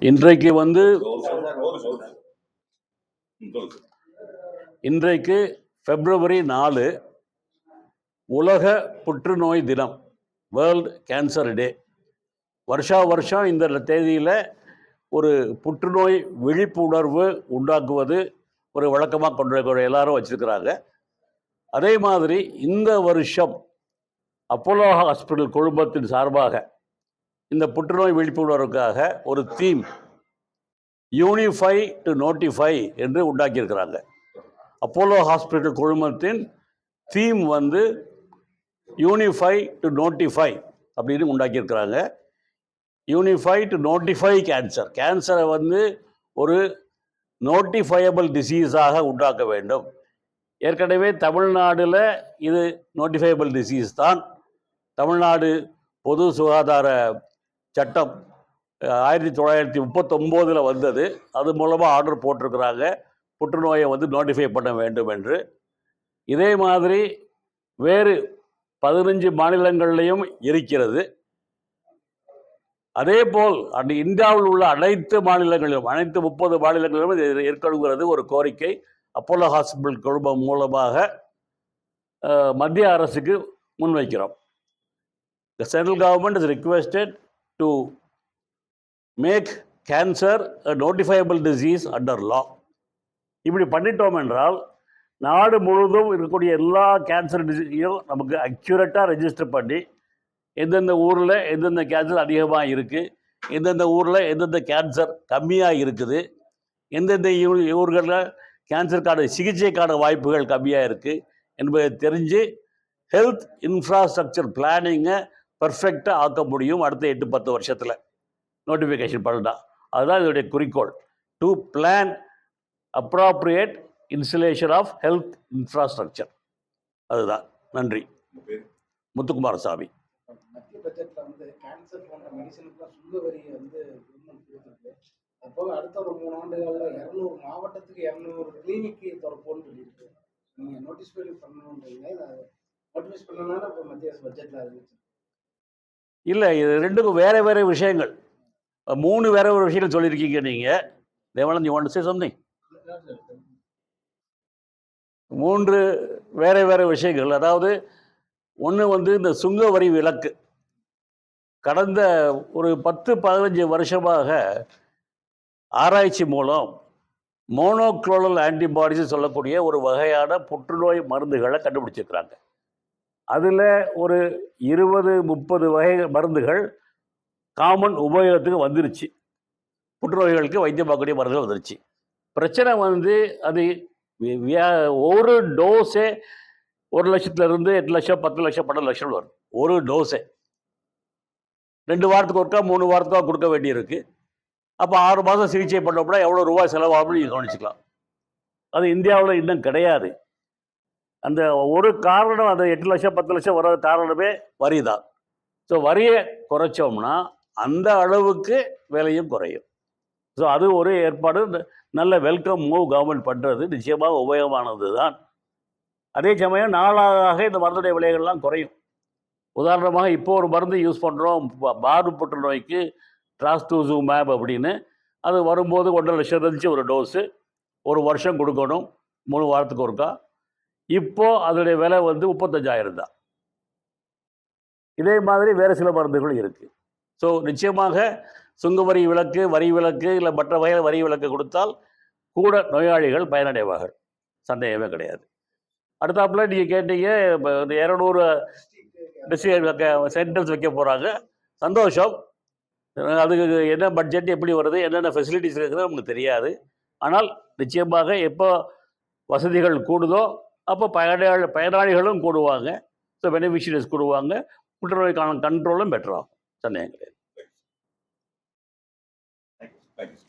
இன்றைக்கு வந்து இன்றைக்கு பிப்ரவரி நாலு உலக புற்றுநோய் தினம் வேர்ல்டு கேன்சர் டே வருஷா வருஷம் இந்த தேதியில் ஒரு புற்றுநோய் விழிப்புணர்வு உண்டாக்குவது ஒரு வழக்கமாக கொண்டு எல்லாரும் வச்சுருக்கிறாங்க. அதே மாதிரி இந்த வருஷம் அப்போலோ ஹாஸ்பிட்டல் குழுமத்தின் சார்பாக இந்த புற்றுநோய் விழிப்புணர்வுக்காக ஒரு தீம் யூனிஃபை டு நோட்டிஃபை என்று உண்டாக்கியிருக்கிறாங்க. அப்போலோ ஹாஸ்பிட்டல் குழுமத்தின் தீம் வந்து யூனிஃபை டு நோட்டிஃபை அப்படின்னு உண்டாக்கியிருக்கிறாங்க. யூனிஃபை டு நோட்டிஃபை கேன்சர் கேன்சரை வந்து ஒரு நோட்டிஃபையபிள் டிசீஸாக உண்டாக்க வேண்டும். ஏற்கனவே தமிழ்நாடில் இது நோட்டிஃபையபிள் டிசீஸ் தான். தமிழ்நாடு பொது சுகாதார சட்டம் ஆயிரத்தி தொள்ளாயிரத்தி முப்பத்தொம்போதில் வந்தது. அது மூலமாக ஆர்டர் போட்டிருக்கிறாங்க. புற்றுநோயை வந்து நோட்டிஃபை பண்ண வேண்டும் என்று. இதே மாதிரி வேறு பதினஞ்சு மாநிலங்கள்லையும் இருக்கிறது. அதே போல் அந்த இந்தியாவில் உள்ள அனைத்து மாநிலங்களிலும் அனைத்து முப்பது மாநிலங்களிலும் இது இருக்கணுங்கிறது ஒரு கோரிக்கை. அப்போலோ ஹாஸ்பிட்டல் குழுமம் மூலமாக மத்திய அரசுக்கு முன்வைக்கிறோம். The central government is requested to make cancer a notifiable disease under law இப்படி பண்ணிட்டோம் என்றால் நாடு முழுவதும் இருக்கக்கூடிய எல்லா கேன்சர் டிசீஸையும் நமக்கு அக்யூரேட்டாக ரெஜிஸ்டர் பண்ணி எந்தெந்த ஊரில் எந்தெந்த கேன்சர் அதிகமாக இருக்குது எந்தெந்த ஊரில் எந்தெந்த கேன்சர் கம்மியாக இருக்குது எந்தெந்த ஊர்களில் கேன்சருக்கான சிகிச்சைக்கான வாய்ப்புகள் கம்மியாக இருக்குது என்பதை தெரிஞ்சு ஹெல்த் இன்ஃப்ராஸ்ட்ரக்சர் பிளானிங்கை பர்ஃபெக்டாக ஆக்க முடியும் அடுத்த எட்டு பத்து வருஷத்தில். நோட்டிஃபிகேஷன் பண்ணா அதுதான் இதோடைய குறிக்கோள். To plan appropriate installation of health infrastructure அதுதான். நன்றி. முத்துக்குமார சாமி மத்திய பட்ஜெட்ல வந்து கேன்சர் போன்ற மெடிசனுக்குலாம் சுங்க வரி வந்து கவர்மெண்ட் கொடுத்துருக்கு. அது போக அடுத்த ஒரு மூணு ஆண்டுகள்ல இரநூறு மாவட்டத்துக்கு இரநூறு கிளினிக்கு திறப்போம்னு சொல்லியிருக்கு. நீங்க நோட்டீஸ் பண்ணணுன்றீங்க இதை நோட்டீஸ் பண்ணனால இப்போ மத்திய அரசு பட்ஜெட்ல அறிவிச்சு இல்லை இது ரெண்டுக்கும் வேறு வேறு விஷயங்கள். மூணு வேற ஒரு விஷயங்கள் சொல்லியிருக்கீங்க நீங்கள் Devanand you want say something மூன்று வேற வேற விஷயங்கள். அதாவது ஒன்று வந்து இந்த சுங்க வரி விலக்கு. கடந்த ஒரு பத்து பதினஞ்சு வருஷமாக ஆராய்ச்சி மூலம் மோனோக்ளோனல் ஆன்டிபாடிஸ் சொல்லக்கூடிய ஒரு வகையான புற்றுநோய் மருந்துகளை கண்டுபிடிச்சிருக்கிறாங்க. அதில் ஒரு இருபது முப்பது வகை மருந்துகள் காமன் உபயோகத்துக்கு வந்துருச்சு. புற்றுநோய்களுக்கு வைத்தியம் பார்க்கக்கூடிய மருந்துகள் வந்துருச்சு. பிரச்சனை வந்து அது ஒரு டோஸே ஒரு லட்சத்துல இருந்து எட்டு லட்சம் பத்து லட்சம் பன்னெண்டு லட்சம் வரும் ஒரு டோஸே ரெண்டு வாரத்துக்கு ஒருக்கா மூணு வாரத்துக்கா கொடுக்க வேண்டியிருக்கு. அப்போ ஆறு மாதம் சிகிச்சை பண்ணோம்னா எவ்வளோ ரூபாய் செலவாகும்னு நீங்கள் கவனிச்சிக்கலாம். அது இந்தியாவில் இன்னும் கிடையாது. அந்த ஒரு காரணம் அந்த எட்டு லட்சம் பத்து லட்சம் வர காரணமே வரி தான் ஸோ வரியை குறைச்சோம்னா அந்த அளவுக்கு விலையும் குறையும். ஸோ அது ஒரு ஏற்பாடு. நல்ல வெல்கம் மூவ் கவர்மெண்ட் பண்ணுறது நிச்சயமாக உபயோகமானது தான் அதே சமயம் நாளாக இந்த மருந்துடைய விலைகள்லாம் குறையும். உதாரணமாக இப்போ ஒரு மருந்து யூஸ் பண்ணுறோம் மார்பு புற்றுநோய்க்கு டிராஸ்டூசு மேப் அப்படின்னு. அது வரும்போது ஒன்றரை லட்சம் இருந்துச்சு ஒரு டோஸு ஒரு வருஷம் கொடுக்கணும் மூணு வாரத்துக்கு ஒருக்கா. இப்போ அதனுடைய விலை வந்து முப்பத்தஞ்சாயிரம் தான். இதே மாதிரி வேறு சில மருந்துகள் இருக்குது ஸோ நிச்சயமாக சுங்க வரி விலக்கு வரி விலக்கு இல்லை மற்ற வகையில் வரி விலக்கு கொடுத்தால் கூட நோயாளிகள் பயனடைவார்கள். சந்தேகமே கிடையாது. அடுத்தாப்புல நீங்கள் கேட்டீங்க இப்போ இந்த இரநூறு டிஸ்ட்ரிக்ட் சென்டர்ஸ் வைக்க போகிறாங்க சந்தோஷம். அதுக்கு என்ன பட்ஜெட் எப்படி வருது என்னென்ன ஃபெசிலிட்டிஸ் இருக்குதுன்னு நமக்கு தெரியாது. ஆனால் நிச்சயமாக எப்போ வசதிகள் கூடுதோ அப்போ பயனாளி பயனாளிகளும் கூடுவாங்க. So beneficiaries கூடுவாங்க. புற்றுநோய்க்கான கண்ட்ரோலும் பெட்டர் ஆகும் சந்தேகம் கிடையாது